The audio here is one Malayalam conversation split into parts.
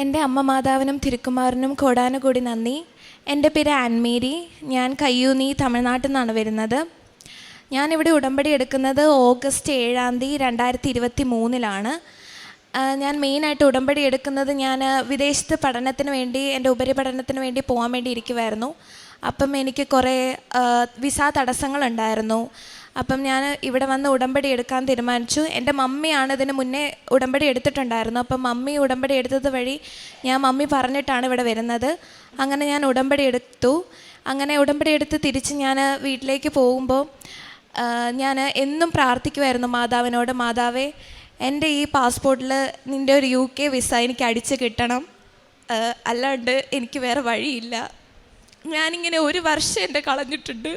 എന്റെ അമ്മ മാതാവിനും തിരുക്കുമാറിനും കോടാനുകൂടി നന്ദി. എന്റെ പേര് ആൻമേരി. ഞാൻ കയ്യൂന്നി തമിഴ്നാട്ടിൽ നിന്നാണ് വരുന്നത്. ഞാനിവിടെ ഉടമ്പടി എടുക്കുന്നത് ഓഗസ്റ്റ് ഏഴാം തീയതി രണ്ടായിരത്തി ഇരുപത്തി മൂന്നിലാണ് ഞാൻ മെയിനായിട്ട് ഉടമ്പടി എടുക്കുന്നത് ഞാൻ വിദേശത്ത് പഠനത്തിന് വേണ്ടി എന്റെ ഉപരിപഠനത്തിന് വേണ്ടി പോകാൻ വേണ്ടി ഇരിക്കുമായിരുന്നു അപ്പം എനിക്ക് കുറേ വിസ തടസ്സങ്ങളുണ്ടായിരുന്നു. അപ്പം ഞാൻ ഇവിടെ വന്ന് ഉടമ്പടി എടുക്കാൻ തീരുമാനിച്ചു. എന്റെ മമ്മിയാണ് ഇതിന് മുന്നേ ഉടമ്പടി എടുത്തിട്ടുണ്ടായിരുന്നു അപ്പം മമ്മി ഉടമ്പടി എടുത്തത് വഴി ഞാൻ മമ്മി പറഞ്ഞിട്ടാണ് ഇവിടെ വരുന്നത്. അങ്ങനെ ഞാൻ ഉടമ്പടി എടുത്തു. അങ്ങനെ ഉടമ്പടി എടുത്ത് തിരിച്ച് ഞാൻ വീട്ടിലേക്ക് പോകുമ്പോൾ ഞാൻ എന്നും പ്രാർത്ഥിക്കുമായിരുന്നു മാതാവിനോട് മാതാവേ എന്റെ ഈ പാസ്പോർട്ടിൽ നിന്റെ ഒരു യു കെ വിസ എനിക്ക് അടിച്ച് കിട്ടണം. അല്ലാണ്ട് എനിക്ക് വേറെ വഴിയില്ല. ഞാനിങ്ങനെ ഒരു വർഷം എന്റെ കളഞ്ഞിട്ടുണ്ട്.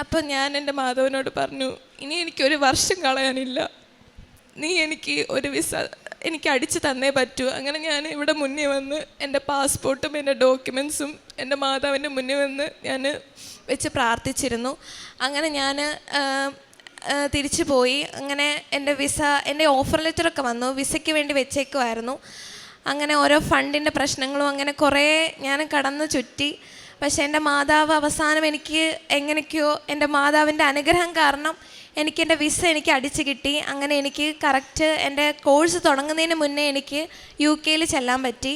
അപ്പം ഞാൻ എന്റെ മാധവനോട് പറഞ്ഞു ഇനി എനിക്കൊരു വർഷം കളയാനില്ല. നീ എനിക്ക് ഒരു വിസ എനിക്ക് അടിച്ച് തന്നേ പറ്റൂ. അങ്ങനെ ഞാൻ ഇവിടെ മുന്നേ വന്ന് എന്റെ പാസ്പോർട്ടും എന്റെ ഡോക്യുമെൻസും എന്റെ മാതാവിന്റെ മുന്നേ വന്ന് ഞാൻ വെച്ച് പ്രാർത്ഥിച്ചിരുന്നു. അങ്ങനെ ഞാൻ തിരിച്ചു പോയി. അങ്ങനെ എന്റെ വിസ എന്റെ ഓഫർ ലെറ്ററൊക്കെ വന്നു. വിസയ്ക്ക് വേണ്ടി വെച്ചേക്കുമായിരുന്നു അങ്ങനെ ഓരോ ഫണ്ടിന്റെ പ്രശ്നങ്ങളും അങ്ങനെ കുറേ ഞാൻ കടന്നു ചുറ്റി. പക്ഷേ എന്റെ മാതാവ് അവസാനം എനിക്ക് എങ്ങനെയൊക്കെയോ എന്റെ മാതാവിന്റെ അനുഗ്രഹം കാരണം എനിക്ക് എന്റെ വിസ എനിക്ക് അടിച്ചു കിട്ടി. അങ്ങനെ എനിക്ക് കറക്റ്റ് എന്റെ കോഴ്സ് തുടങ്ങുന്നതിന് മുന്നേ എനിക്ക് യു കെയിൽ ചെല്ലാൻ പറ്റി.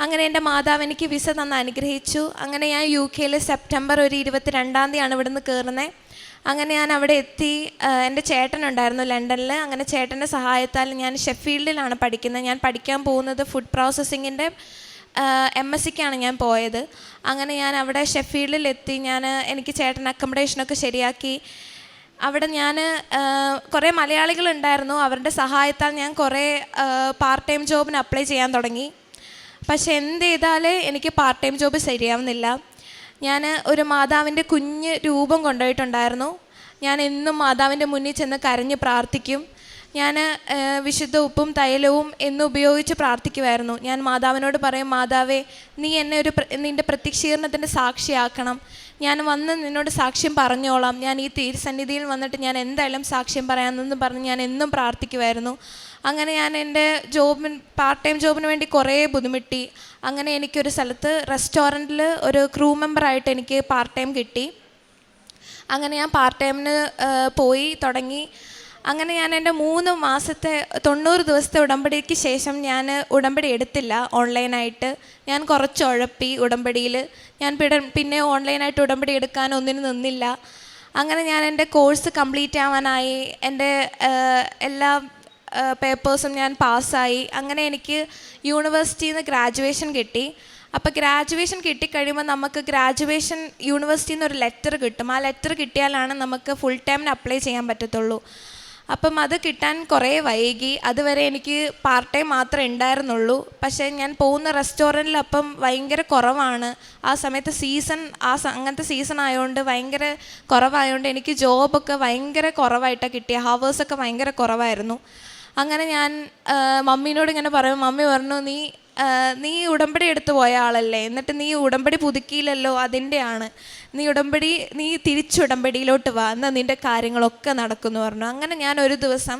അങ്ങനെ എന്റെ മാതാവ് എനിക്ക് വിസ തന്ന് അനുഗ്രഹിച്ചു. അങ്ങനെ ഞാൻ യു കെയിൽ സെപ്റ്റംബർ ഒരു ഇരുപത്തി രണ്ടാം തീയതിയാണ് ഇവിടുന്ന് കയറുന്നത്. അങ്ങനെ ഞാൻ അവിടെ എത്തി എന്റെ എന്റെ ചേട്ടനുണ്ടായിരുന്നു ലണ്ടനിൽ. അങ്ങനെ ചേട്ടന്റെ സഹായത്താൽ ഞാൻ ഷെഫീൽഡിലാണ് പഠിക്കുന്നത്. ഞാൻ പഠിക്കാൻ പോകുന്നത് ഫുഡ് പ്രോസസ്സിങ്ങിന്റെ എം എസ് സിക്കാണ് ഞാൻ പോയത്. അങ്ങനെ ഞാൻ അവിടെ ഷെഫീൽഡിലെത്തി. ഞാൻ എനിക്ക് ചേട്ടൻ അക്കോമഡേഷനൊക്കെ ശരിയാക്കി. അവിടെ ഞാൻ കുറേ മലയാളികളുണ്ടായിരുന്നു. അവരുടെ സഹായത്താൽ ഞാൻ കുറേ പാർട്ട് ടൈം ജോബിന് അപ്ലൈ ചെയ്യാൻ തുടങ്ങി. പക്ഷെ എന്ത് ചെയ്താലേ എനിക്ക് പാർട്ട് ടൈം ജോബ് ശരിയാവുന്നില്ല. ഞാൻ ഒരു മാതാവിന്റെ കുഞ്ഞ് രൂപം കൊണ്ടുപോയിട്ടുണ്ടായിരുന്നു. ഞാൻ എന്നും മാതാവിന്റെ മുന്നിൽ ചെന്ന് കരഞ്ഞ് പ്രാർത്ഥിക്കും. ഞാൻ വിശുദ്ധ ഉപ്പും തൈലവും എന്ന് ഉപയോഗിച്ച് പ്രാർത്ഥിക്കുമായിരുന്നു ഞാൻ മാതാവിനോട് പറയും മാതാവേ നീ എന്നെ ഒരു നിന്റെ പ്രത്യക്ഷീകരണത്തിന്റെ സാക്ഷിയാക്കണം. ഞാൻ വന്ന് നിന്നോട് സാക്ഷ്യം പറഞ്ഞോളാം. ഞാൻ ഈ തീരുസന്നിധിയിൽ വന്നിട്ട് ഞാൻ എന്തായാലും സാക്ഷ്യം പറയാമെന്ന് പറഞ്ഞ് ഞാൻ എന്നും പ്രാർത്ഥിക്കുമായിരുന്നു അങ്ങനെ ഞാൻ എന്റെ ജോബിന് പാർട്ട് ടൈം ജോബിന് വേണ്ടി കുറേ ബുദ്ധിമുട്ടി. അങ്ങനെ എനിക്കൊരു സ്ഥലത്ത് റെസ്റ്റോറന്റിൽ ഒരു ക്രൂ മെമ്പറായിട്ട് എനിക്ക് പാർട്ട് ടൈം കിട്ടി. അങ്ങനെ ഞാൻ പാർട്ട് ടൈമിന് പോയി തുടങ്ങി. അങ്ങനെ ഞാൻ എന്റെ മൂന്ന് മാസത്തെ തൊണ്ണൂറ് ദിവസത്തെ ഉടമ്പടിക്ക് ശേഷം ഞാൻ ഉടമ്പടി എടുത്തില്ല ഓൺലൈനായിട്ട്. ഞാൻ കുറച്ച് ഉഴപ്പി ഉടമ്പടിയിൽ. ഞാൻ പിന്നെ ഓൺലൈനായിട്ട് ഉടമ്പടി എടുക്കാൻ ഒന്നിനും നിന്നില്ല. അങ്ങനെ ഞാൻ എന്റെ കോഴ്സ് കംപ്ലീറ്റ് ആവാനായി. എന്റെ എല്ലാ പേപ്പേഴ്സും ഞാൻ പാസ്സായി. അങ്ങനെ എനിക്ക് യൂണിവേഴ്സിറ്റിയിൽ നിന്ന് ഗ്രാജുവേഷൻ കിട്ടി. അപ്പോൾ ഗ്രാജുവേഷൻ കിട്ടിക്കഴിയുമ്പോൾ നമുക്ക് ഗ്രാജുവേഷൻ യൂണിവേഴ്സിറ്റിയിൽ നിന്ന് ഒരു ലെറ്റർ കിട്ടും. ആ ലെറ്റർ കിട്ടിയാലാണ് നമുക്ക് ഫുൾ ടൈമിന് അപ്ലൈ ചെയ്യാൻ പറ്റത്തുള്ളൂ. അപ്പം അത് കിട്ടാൻ കുറേ വൈകി. അതുവരെ എനിക്ക് പാർട്ട് ടൈം മാത്രമേ ഉണ്ടായിരുന്നുള്ളൂ. പക്ഷേ ഞാൻ പോകുന്ന റെസ്റ്റോറന്റിൽ അപ്പം ഭയങ്കര കുറവാണ്. ആ സമയത്ത് സീസൺ ആ അങ്ങനത്തെ സീസൺ ആയതുകൊണ്ട് ഭയങ്കര കുറവായതുകൊണ്ട് എനിക്ക് ജോബൊക്കെ ഭയങ്കര കുറവായിട്ടാണ് കിട്ടിയ. ഹവേഴ്സൊക്കെ ഭയങ്കര കുറവായിരുന്നു. അങ്ങനെ ഞാൻ മമ്മീനോട് ഇങ്ങനെ പറയും മമ്മി പറഞ്ഞു നീ നീ ഉടമ്പടി എടുത്തു പോയ ആളല്ലേ. എന്നിട്ട് നീ ഉടമ്പടി പുതുക്കിയില്ലല്ലോ അതിന്റെയാണ് നീ ഉടമ്പടി നീ തിരിച്ചുടമ്പടിയിലോട്ട് വാ. എന്നാൽ നിന്റെ കാര്യങ്ങളൊക്കെ നടക്കുമെന്ന് പറഞ്ഞു. അങ്ങനെ ഞാൻ ഒരു ദിവസം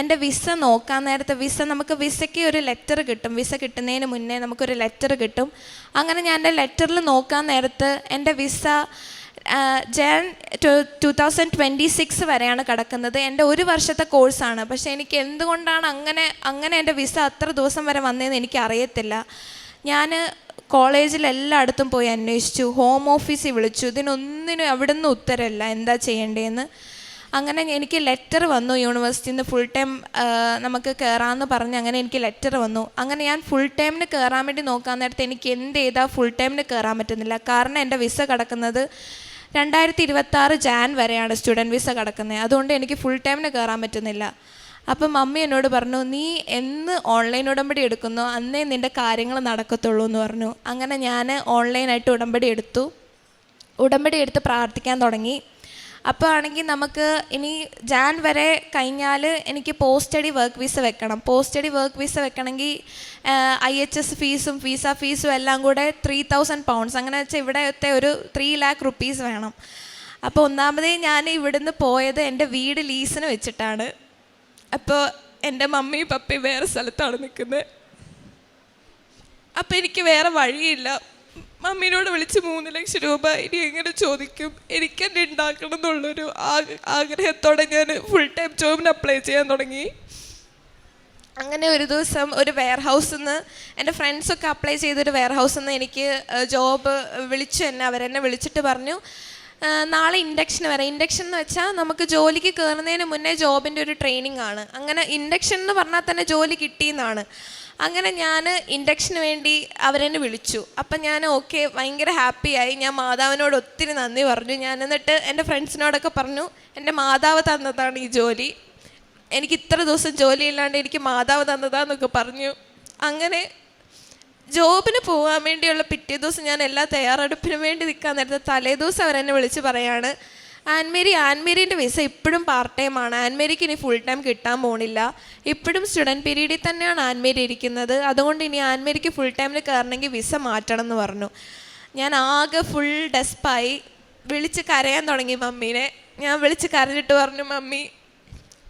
എന്റെ വിസ നോക്കാൻ നേരത്തെ വിസ നമുക്ക് വിസയ്ക്ക് ഒരു ലെറ്റർ കിട്ടും. വിസ കിട്ടുന്നതിന് മുന്നേ നമുക്കൊരു ലെറ്റർ കിട്ടും. അങ്ങനെ ഞാൻ എന്റെ ലെറ്ററിൽ നോക്കാൻ നേരത്ത് എന്റെ visa Jan two thousand twenty six വരെയാണ് കിടക്കുന്നത്. എന്റെ ഒരു വർഷത്തെ കോഴ്സാണ്. പക്ഷേ എനിക്ക് എന്തുകൊണ്ടാണ് അങ്ങനെ അങ്ങനെ എന്റെ വിസ അത്ര ദിവസം വരെ വന്നതെന്ന് എനിക്ക് അറിയത്തില്ല ഞാൻ കോളേജിൽ എല്ലായിടത്തും പോയി അന്വേഷിച്ചു. ഹോം ഓഫീസിൽ വിളിച്ചു. ഇതിനൊന്നിനും അവിടെ നിന്ന് ഉത്തരമില്ല. എന്താ ചെയ്യേണ്ടതെന്ന് അങ്ങനെ എനിക്ക് ലെറ്റർ വന്നു യൂണിവേഴ്സിറ്റിയിൽ നിന്ന് ഫുൾ ടൈം നമുക്ക് കയറാമെന്ന് പറഞ്ഞ് അങ്ങനെ എനിക്ക് ലെറ്റർ വന്നു. അങ്ങനെ ഞാൻ ഫുൾ ടൈമിന് കയറാൻ വേണ്ടി നോക്കാൻ നേരത്തെ എനിക്ക് എന്ത് ചെയ്താൽ ഫുൾ ടൈമിന് കയറാൻ പറ്റുന്നില്ല. കാരണം എന്റെ വിസ കിടക്കുന്നത് രണ്ടായിരത്തി ഇരുപത്തി ജാൻ വരെയാണ് സ്റ്റുഡന്റ് വിസ കിടക്കുന്നത്. അതുകൊണ്ട് എനിക്ക് ഫുൾ ടൈമിന് കയറാൻ പറ്റുന്നില്ല. അപ്പം മമ്മി എന്നോട് പറഞ്ഞു നീ എന്ന് ഓൺലൈൻ ഉടമ്പടി എടുക്കുന്നോ അന്നേ നിന്റെ കാര്യങ്ങൾ നടക്കത്തുള്ളൂ എന്ന് പറഞ്ഞു. അങ്ങനെ ഞാൻ ഓൺലൈനായിട്ട് ഉടമ്പടി എടുത്തു. ഉടമ്പടി എടുത്ത് പ്രാർത്ഥിക്കാൻ തുടങ്ങി. അപ്പോൾ ആണെങ്കിൽ നമുക്ക് ഇനി ജാൻ വരെ കഴിഞ്ഞാൽ എനിക്ക് പോസ്റ്റ് സ്റ്റഡി വർക്ക് വിസ വെക്കണം. പോസ്റ്റ് സ്റ്റഡി വർക്ക് വിസ വെക്കണമെങ്കിൽ ഐ എച്ച് എസ് ഫീസും വിസ ഫീസും എല്ലാം കൂടെ ത്രീ തൗസൻഡ് പൗണ്ട്സ് അങ്ങനെ വെച്ചാൽ ഇവിടത്തെ ഒരു ത്രീ ലാക്ക് റുപ്പീസ് വേണം. അപ്പോൾ ഒന്നാമതേ ഞാൻ ഇവിടുന്ന് പോയത് എന്റെ വീട് ലീസിന് വെച്ചിട്ടാണ്. അപ്പോൾ എന്റെ മമ്മിയും പപ്പയും വേറെ സ്ഥലത്താണ് നിൽക്കുന്നത്. അപ്പം എനിക്ക് വേറെ വഴിയില്ല. മമ്മീനോട് വിളിച്ച് മൂന്ന് ലക്ഷം രൂപ ഇനി എങ്ങനെ ചോദിക്കും? എനിക്ക് തന്നെ ഉണ്ടാക്കണം എന്നുള്ളൊരു ആഗ്- ആഗ്രഹത്തോടെ ഞാൻ ഫുൾ ടൈം ജോബിന് അപ്ലൈ ചെയ്യാൻ തുടങ്ങി. അങ്ങനെ ഒരു ദിവസം ഒരു വെയർ ഹൗസിൽ നിന്ന് എന്റെ ഫ്രണ്ട്സൊക്കെ അപ്ലൈ ചെയ്തൊരു വെയർ ഹൗസിൽ നിന്ന് എനിക്ക് ജോബ് വിളിച്ചു തന്നെ അവരെന്നെ വിളിച്ചിട്ട് പറഞ്ഞു "ആ, നാളെ ഇൻഡക്ഷൻ വരെ. ഇൻഡക്ഷൻ എന്ന് വെച്ചാൽ നമുക്ക് ജോലിക്ക് കയറുന്നതിന് മുന്നേ ജോബിന്റെ ഒരു ട്രെയിനിങ് ആണ്. അങ്ങനെ ഇൻഡക്ഷൻ എന്ന് പറഞ്ഞാൽ തന്നെ ജോലി കിട്ടിയെന്നാണ്. അങ്ങനെ ഞാൻ ഇൻഡക്ഷന് വേണ്ടി അവരെന്നെ വിളിച്ചു. അപ്പം ഞാൻ ഓക്കെ ഭയങ്കര ഹാപ്പിയായി ഞാൻ മാതാവിനോട് ഒത്തിരി നന്ദി പറഞ്ഞു. ഞാൻ എന്നിട്ട് എന്റെ ഫ്രണ്ട്സിനോടൊക്കെ പറഞ്ഞു എന്റെ മാതാവ് തന്നതാണ് ഈ ജോലി. എനിക്ക് ഇത്ര ദിവസം ജോലി ഇല്ലാണ്ട് എനിക്ക് മാതാവ് തന്നതാന്നൊക്കെ പറഞ്ഞു. അങ്ങനെ ജോബിന് പോകാൻ വേണ്ടിയുള്ള പിറ്റേ ദിവസം ഞാൻ എല്ലാ തയ്യാറെടുപ്പിനും വേണ്ടി നിൽക്കാൻ നേരത്തെ തലേദിവസം അവരെന്നെ വിളിച്ച് പറയാണ് ആൻമേരി ആൻമേരിന്റെ വിസ ഇപ്പോഴും പാർട്ട് ടൈം ആണ്. ആൻമേരിക്ക് ഇനി ഫുൾ ടൈം കിട്ടാൻ പോണില്ല. ഇപ്പോഴും സ്റ്റുഡന്റ് പീരീഡിൽ തന്നെയാണ് ആൻമേരി ഇരിക്കുന്നത്. അതുകൊണ്ട് ഇനി ആൻമേരിക്ക് ഫുൾ ടൈമിൽ കയറണമെങ്കിൽ വിസ മാറ്റണം എന്ന് പറഞ്ഞു. ഞാൻ ആകെ ഫുൾ ഡെസ്പായി വിളിച്ച് കരയാൻ തുടങ്ങി മമ്മീനെ. ഞാൻ വിളിച്ച് കരഞ്ഞിട്ട് പറഞ്ഞു മമ്മി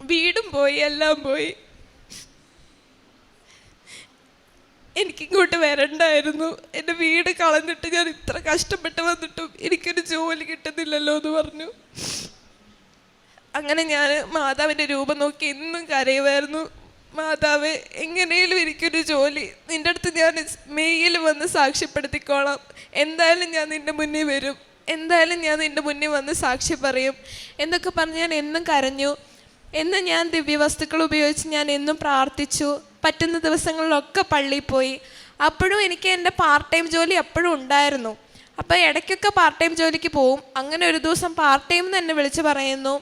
വീടും പോയി എല്ലാം പോയി. എനിക്കിങ്ങോട്ട് വരണ്ടായിരുന്നു. എന്റെ വീട് കളഞ്ഞിട്ട് ഞാൻ ഇത്ര കഷ്ടപ്പെട്ട് വന്നിട്ടും എനിക്കൊരു ജോലി കിട്ടുന്നില്ലല്ലോ എന്ന് പറഞ്ഞു. അങ്ങനെ ഞാൻ മാതാവിന്റെ രൂപം നോക്കി എന്നും കരയുമായിരുന്നു. മാതാവ് എങ്ങനെയും എനിക്കൊരു ജോലി നിന്റെ അടുത്ത് ഞാൻ മെയ്യിൽ വന്ന് സാക്ഷ്യപ്പെടുത്തിക്കോളാം. എന്തായാലും ഞാൻ നിന്റെ മുന്നിൽ വരും. എന്തായാലും ഞാൻ നിന്റെ മുന്നിൽ വന്ന് സാക്ഷി പറയും. എന്നൊക്കെ പറഞ്ഞ് ഞാൻ എന്നും കരഞ്ഞു. എന്നും ഞാൻ ദിവ്യവസ്തുക്കൾ ഉപയോഗിച്ച് ഞാൻ എന്നും പ്രാർത്ഥിച്ചു. പറ്റുന്ന ദിവസങ്ങളിലൊക്കെ പള്ളിയിൽ പോയി. അപ്പോഴും എനിക്ക് എന്റെ പാർട്ട് ടൈം ജോലി എപ്പോഴും ഉണ്ടായിരുന്നു. അപ്പോൾ ഇടയ്ക്കൊക്കെ പാർട്ട് ടൈം ജോലിക്ക് പോവും. അങ്ങനെ ഒരു ദിവസം പാർട്ട് ടൈം എന്ന് എന്നെ വിളിച്ച് പറയുന്നു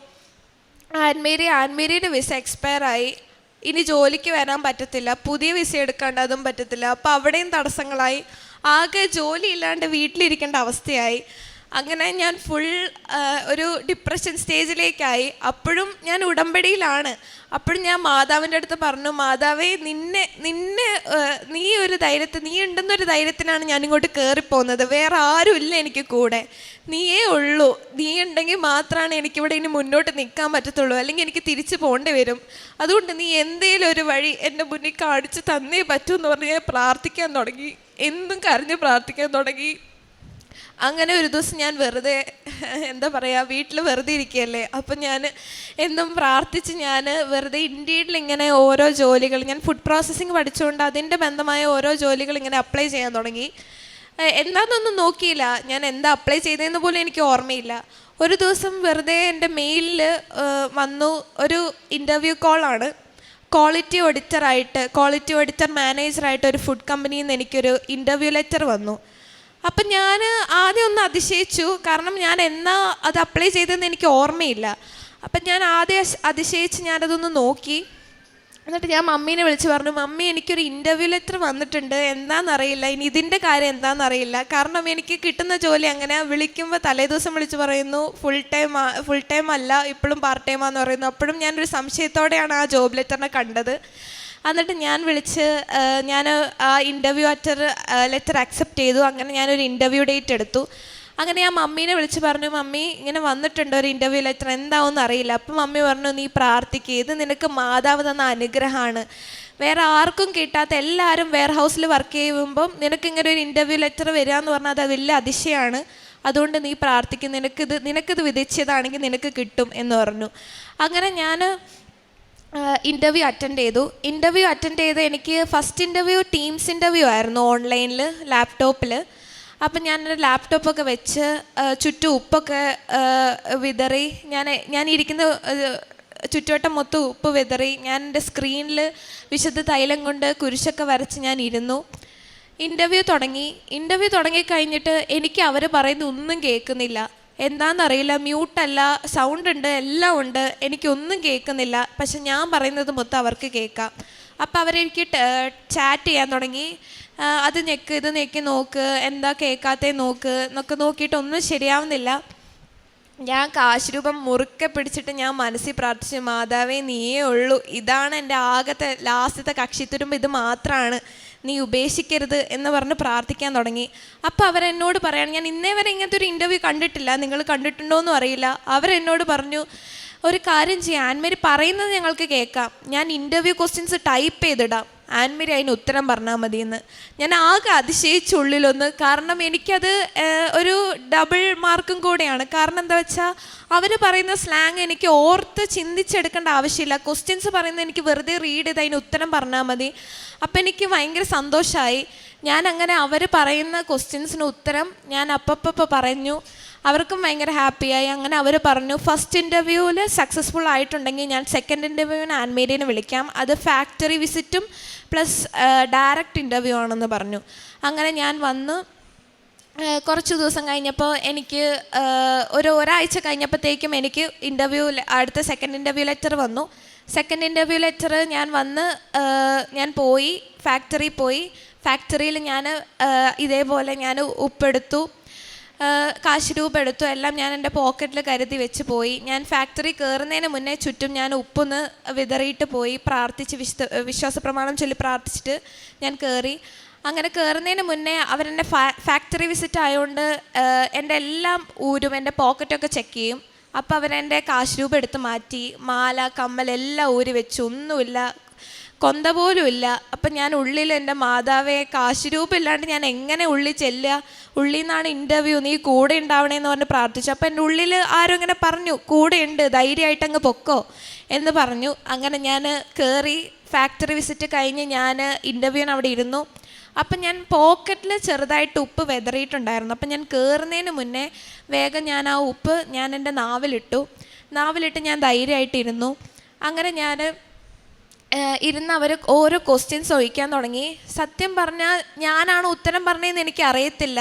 ആൻമേരി ആൻമേരിയുടെ വിസ എക്സ്പയർ ആയി. ഇനി ജോലിക്ക് വരാൻ പറ്റത്തില്ല. പുതിയ വിസ എടുക്കാണ്ട് അതും പറ്റത്തില്ല. അപ്പോൾ അവിടെയും തടസ്സങ്ങളായി. ആകെ ജോലി ഇല്ലാണ്ട് വീട്ടിലിരിക്കേണ്ട അവസ്ഥയായി. അങ്ങനെ ഞാൻ ഫുൾ ഒരു ഡിപ്രഷൻ സ്റ്റേജിലേക്കായി അപ്പോഴും ഞാൻ ഉടമ്പടിയിലാണ്. അപ്പോഴും ഞാൻ മാതാവിന്റെ അടുത്ത് പറഞ്ഞു മാതാവേ നിന്നെ നിന്നെ നീ ഒരു ധൈര്യത്തിൽ നീ ഉണ്ടെന്നൊരു ധൈര്യത്തിനാണ് ഞാൻ ഇങ്ങോട്ട് കയറിപ്പോകുന്നത് വേറെ ആരുമില്ല എനിക്ക് കൂടെ. നീയേ ഉള്ളൂ. നീ ഉണ്ടെങ്കിൽ മാത്രമാണ് എനിക്കിവിടെ ഇനി മുന്നോട്ട് നിൽക്കാൻ പറ്റത്തുള്ളൂ. അല്ലെങ്കിൽ എനിക്ക് തിരിച്ചു പോകേണ്ടി വരും. അതുകൊണ്ട് നീ എന്തേലും ഒരു വഴി എന്റെ മുന്നിൽ കാണിച്ച് തന്നേ പറ്റൂ എന്ന് പറഞ്ഞ് പ്രാർത്ഥിക്കാൻ തുടങ്ങി. എന്നും കരഞ്ഞ് പ്രാർത്ഥിക്കാൻ തുടങ്ങി. അങ്ങനെ ഒരു ദിവസം ഞാൻ വെറുതെ എന്താ പറയുക വീട്ടിൽ വെറുതെ ഇരിക്കുകയല്ലേ? അപ്പം ഞാൻ എന്നും പ്രാർത്ഥിച്ച് ഞാൻ വെറുതെ ഇന്ത്യയിൽ ഇങ്ങനെ ഓരോ ജോലികൾ ഞാൻ ഫുഡ് പ്രോസസ്സിങ് പഠിച്ചുകൊണ്ട് അതിന്റെ ബന്ധമായ ഓരോ ജോലികൾ ഇങ്ങനെ അപ്ലൈ ചെയ്യാൻ തുടങ്ങി. എന്താണെന്നൊന്നും നോക്കിയില്ല. ഞാൻ എന്താ അപ്ലൈ ചെയ്തതെന്ന് പോലും എനിക്ക് ഓർമ്മയില്ല. ഒരു ദിവസം വെറുതെ എന്റെ മെയിലിൽ വന്നു ഒരു ഇന്റർവ്യൂ കോളാണ് ക്വാളിറ്റി ഓഡിറ്ററായിട്ട് ക്വാളിറ്റി ഓഡിറ്റർ മാനേജറായിട്ട് ഒരു ഫുഡ് കമ്പനിയിൽ നിന്ന് എനിക്കൊരു ഇന്റർവ്യൂ ലെറ്റർ വന്നു. അപ്പം ഞാൻ ആദ്യം ഒന്ന് അതിശയിച്ചു. കാരണം ഞാൻ എന്നാ അത് അപ്ലൈ ചെയ്തതെന്ന് എനിക്ക് ഓർമ്മയില്ല. അപ്പം ഞാൻ ആദ്യം അതിശയിച്ച് ഞാനതൊന്ന് നോക്കി. എന്നിട്ട് ഞാൻ മമ്മീനെ വിളിച്ച് പറഞ്ഞു മമ്മി എനിക്കൊരു ഇന്റർവ്യൂ ലെറ്റർ വന്നിട്ടുണ്ട്. എന്താണെന്നറിയില്ല ഇനി ഇതിന്റെ കാര്യം എന്താണെന്നറിയില്ല കാരണം എനിക്ക് കിട്ടുന്ന ജോലി അങ്ങനെ വിളിക്കുമ്പോൾ തലേദിവസം വിളിച്ച് പറയുന്നു ഫുൾ ടൈം ഫുൾ ടൈം അല്ല ഇപ്പോഴും പാർട്ട് ടൈമാന്ന് പറയുന്നു. അപ്പോഴും ഞാനൊരു സംശയത്തോടെയാണ് ആ ജോബ് ലെറ്ററിനെ കണ്ടത്. എന്നിട്ട് ഞാൻ വിളിച്ച് ഞാൻ ആ ഇന്റർവ്യൂ അറ്റർ ലെറ്റർ അക്സെപ്റ്റ് ചെയ്തു. അങ്ങനെ ഞാനൊരു ഇന്റർവ്യൂ ഡേറ്റ് എടുത്തു. അങ്ങനെ ഞാൻ മമ്മീനെ വിളിച്ച് പറഞ്ഞു മമ്മി ഇങ്ങനെ വന്നിട്ടുണ്ട് ഒരു ഇന്റർവ്യൂ ലെറ്റർ എന്താവുമെന്ന് അറിയില്ല. അപ്പം മമ്മി പറഞ്ഞു നീ പ്രാർത്ഥിക്കുക ഇത് നിനക്ക് മാതാവ് തന്ന അനുഗ്രഹമാണ്. വേറെ ആർക്കും കിട്ടാത്ത എല്ലാവരും വെയർ ഹൗസിൽ വർക്ക് ചെയ്യുമ്പം നിനക്ക് ഇങ്ങനെ ഒരു ഇന്റർവ്യൂ ലെറ്റർ വരിക എന്ന് പറഞ്ഞാൽ അത് വലിയ അതിശയമാണ് അതുകൊണ്ട് നീ പ്രാർത്ഥിക്കും. നിനക്കിത് നിനക്കിത് വിധിച്ചതാണെങ്കിൽ നിനക്ക് കിട്ടും എന്ന് പറഞ്ഞു. അങ്ങനെ ഞാൻ ഇന്റർവ്യൂ അറ്റൻഡ് ചെയ്തു. ഇന്റർവ്യൂ അറ്റൻഡ് ചെയ്ത് എനിക്ക് ഫസ്റ്റ് ഇന്റർവ്യൂ ടീംസ് ഇന്റർവ്യൂ ആയിരുന്നു ഓൺലൈനിൽ ലാപ്ടോപ്പിൽ അപ്പം ഞാൻ എന്റെ ലാപ്ടോപ്പൊക്കെ വെച്ച് ചുറ്റും ഉപ്പൊക്കെ വിതറി. ഞാൻ ഞാൻ ഇരിക്കുന്ന ചുറ്റുവട്ടം മൊത്തം ഉപ്പ് വിതറി. ഞാൻ എന്റെ സ്ക്രീനിൽ വിശുദ്ധ തൈലം കൊണ്ട് കുരിശൊക്കെ വരച്ച് ഞാൻ ഇരുന്നു. ഇന്റർവ്യൂ തുടങ്ങി. ഇന്റർവ്യൂ തുടങ്ങിക്കഴിഞ്ഞിട്ട് എനിക്ക് അവർ പറയുന്ന ഒന്നും കേൾക്കുന്നില്ല. എന്താണെന്നറിയില്ല മ്യൂട്ടല്ല സൗണ്ട് ഉണ്ട് എല്ലാം ഉണ്ട് എനിക്കൊന്നും കേൾക്കുന്നില്ല. പക്ഷെ ഞാൻ പറയുന്നത് മൊത്തം അവർക്ക് കേൾക്കാം. അപ്പോൾ അവരെനിക്ക് ചാറ്റ് ചെയ്യാൻ തുടങ്ങി. അത് ഞെക്ക് ഇത് ഞെക്കി നോക്ക് എന്താ കേൾക്കാത്തേ നോക്ക് എന്നൊക്കെ നോക്കിയിട്ട് ഒന്നും ശരിയാവുന്നില്ല. ഞാൻ കാശുരൂപം മുറുക്കെ പിടിച്ചിട്ട് ഞാൻ മനസ്സിൽ പ്രാർത്ഥിച്ചു മാതാവേ നീയേ ഉള്ളൂ. ഇതാണ് എന്റെ ആകത്തെ ലാസ്റ്റത്തെ കക്ഷിത്തുരുമ്പ്. ഇത് മാത്രമാണ് നീ ഉപേക്ഷിക്കരുത് എന്ന് പറഞ്ഞ് പ്രാർത്ഥിക്കാൻ തുടങ്ങി. അപ്പോൾ അവരെന്നോട് പറയാണ് ഞാൻ ഇന്നേ വരെ ഇങ്ങനത്തെ ഒരു ഇന്റർവ്യൂ കണ്ടിട്ടില്ല. നിങ്ങൾ കണ്ടിട്ടുണ്ടോ എന്നും അറിയില്ല. അവരെന്നോട് പറഞ്ഞു ഒരു കാര്യം ചെയ്യാം. ആൻമേരി പറയുന്നത് ഞങ്ങൾക്ക് കേൾക്കാം. ഞാൻ ഇന്റർവ്യൂ ക്വസ്റ്റ്യൻസ് ടൈപ്പ് ചെയ്തിടാം. ആൻമേരി അതിന് ഉത്തരം പറഞ്ഞാൽ മതിയെന്ന്. ഞാൻ ആകെ അതിശയിച്ചുള്ളിലൊന്ന്. കാരണം എനിക്കത് ഒരു ഡബിൾ മാർക്കും കൂടെയാണ്. കാരണം എന്താ വെച്ചാൽ അവർ പറയുന്ന സ്ലാങ് എനിക്ക് ഓർത്ത് ചിന്തിച്ചെടുക്കേണ്ട ആവശ്യമില്ല. ക്വസ്റ്റ്യൻസ് പറയുന്നത് എനിക്ക് വെറുതെ റീഡ് ചെയ്ത് അതിന് ഉത്തരം പറഞ്ഞാൽ മതി. അപ്പം എനിക്ക് ഭയങ്കര സന്തോഷമായി ഞാൻ അങ്ങനെ അവർ പറയുന്ന ക്വസ്റ്റ്യൻസിന് ഉത്തരം ഞാൻ അപ്പപ്പ പറഞ്ഞു. അവർക്കും ഭയങ്കര ഹാപ്പിയായി അങ്ങനെ അവർ പറഞ്ഞു ഫസ്റ്റ് ഇന്റർവ്യൂവിൽ സക്സസ്ഫുൾ ആയിട്ടുണ്ടെങ്കിൽ ഞാൻ സെക്കൻഡ് ഇന്റർവ്യൂവിന് ആൻമേരിയനെ വിളിക്കാം. അത് ഫാക്ടറി വിസിറ്റും പ്ലസ് ഡയറക്റ്റ് ഇന്റർവ്യൂ ആണെന്ന് പറഞ്ഞു. അങ്ങനെ ഞാൻ വന്ന് കുറച്ച് ദിവസം കഴിഞ്ഞപ്പോൾ എനിക്ക് ഒരു ഒരാഴ്ച കഴിഞ്ഞപ്പോഴത്തേക്കും എനിക്ക് ഇന്റർവ്യൂ അടുത്ത സെക്കൻഡ് ഇന്റർവ്യൂ ലെറ്റർ വന്നു. സെക്കൻഡ് ഇന്റർവ്യൂ ലെറ്റർ ഞാൻ വന്ന് ഞാൻ പോയി ഫാക്ടറി പോയി. ഫാക്ടറിയിൽ ഞാൻ ഇതേപോലെ ഞാൻ ഉപ്പെടുത്തു. കാശ് രൂപ എടുത്തു. എല്ലാം ഞാൻ എന്റെ പോക്കറ്റിൽ കരുതി വെച്ച് പോയി. ഞാൻ ഫാക്ടറി കയറുന്നതിന് മുന്നേ ചുറ്റും ഞാൻ ഉപ്പൊന്ന് വിതറിയിട്ട് പോയി. പ്രാർത്ഥിച്ച് വിശുദ്ധ വിശ്വാസ പ്രമാണം ചൊല്ലി പ്രാർത്ഥിച്ചിട്ട് ഞാൻ കയറി അങ്ങനെ കയറുന്നതിന് മുന്നേ അവരെന്റെ ഫാക്ടറി വിസിറ്റ് ആയതുകൊണ്ട് എന്റെ എല്ലാം ഊരും എന്റെ പോക്കറ്റൊക്കെ ചെക്ക് ചെയ്യും. അപ്പോൾ അവരെന്റെ കാശ് രൂപ എടുത്ത് മാറ്റി മാല കമ്മൽ എല്ലാം ഊരി വെച്ചു. ഒന്നുമില്ല. കൊന്ത പോലും ഇല്ല. അപ്പം ഞാൻ ഉള്ളിൽ എന്റെ മാതാവെ കാശ് രൂപ ഇല്ലാണ്ട് ഞാൻ എങ്ങനെ ഉള്ളിൽ ചെല്ലുക? ഉള്ളിൽ നിന്നാണ് ഇന്റർവ്യൂ നീ കൂടെ ഉണ്ടാവണേന്ന് പറഞ്ഞ് പ്രാർത്ഥിച്ചു. അപ്പം എന്റെ ഉള്ളിൽ ആരും ഇങ്ങനെ പറഞ്ഞു കൂടെ ഉണ്ട് ധൈര്യമായിട്ട് അങ്ങ് പൊക്കോ എന്ന് പറഞ്ഞു. അങ്ങനെ ഞാൻ കയറി ഫാക്ടറി വിസിറ്റ് കഴിഞ്ഞ് ഞാൻ ഇന്റർവ്യൂവിന് അവിടെ ഇരുന്നു. അപ്പം ഞാൻ പോക്കറ്റിൽ ചെറുതായിട്ട് ഉപ്പ് വെതറിയിട്ടുണ്ടായിരുന്നു. അപ്പം ഞാൻ കയറുന്നതിന് മുന്നേ വേഗം ഞാൻ ആ ഉപ്പ് ഞാൻ എന്റെ നാവിലിട്ടു. നാവിലിട്ട് ഞാൻ ധൈര്യമായിട്ടിരുന്നു. അങ്ങനെ ഞാൻ ഇരുന്ന് അവർ ഓരോ ക്വസ്റ്റ്യൻസ് ചോദിക്കാൻ തുടങ്ങി. സത്യം പറഞ്ഞാൽ ഞാനാണ് ഉത്തരം പറഞ്ഞതെന്ന് എനിക്ക് അറിയത്തില്ല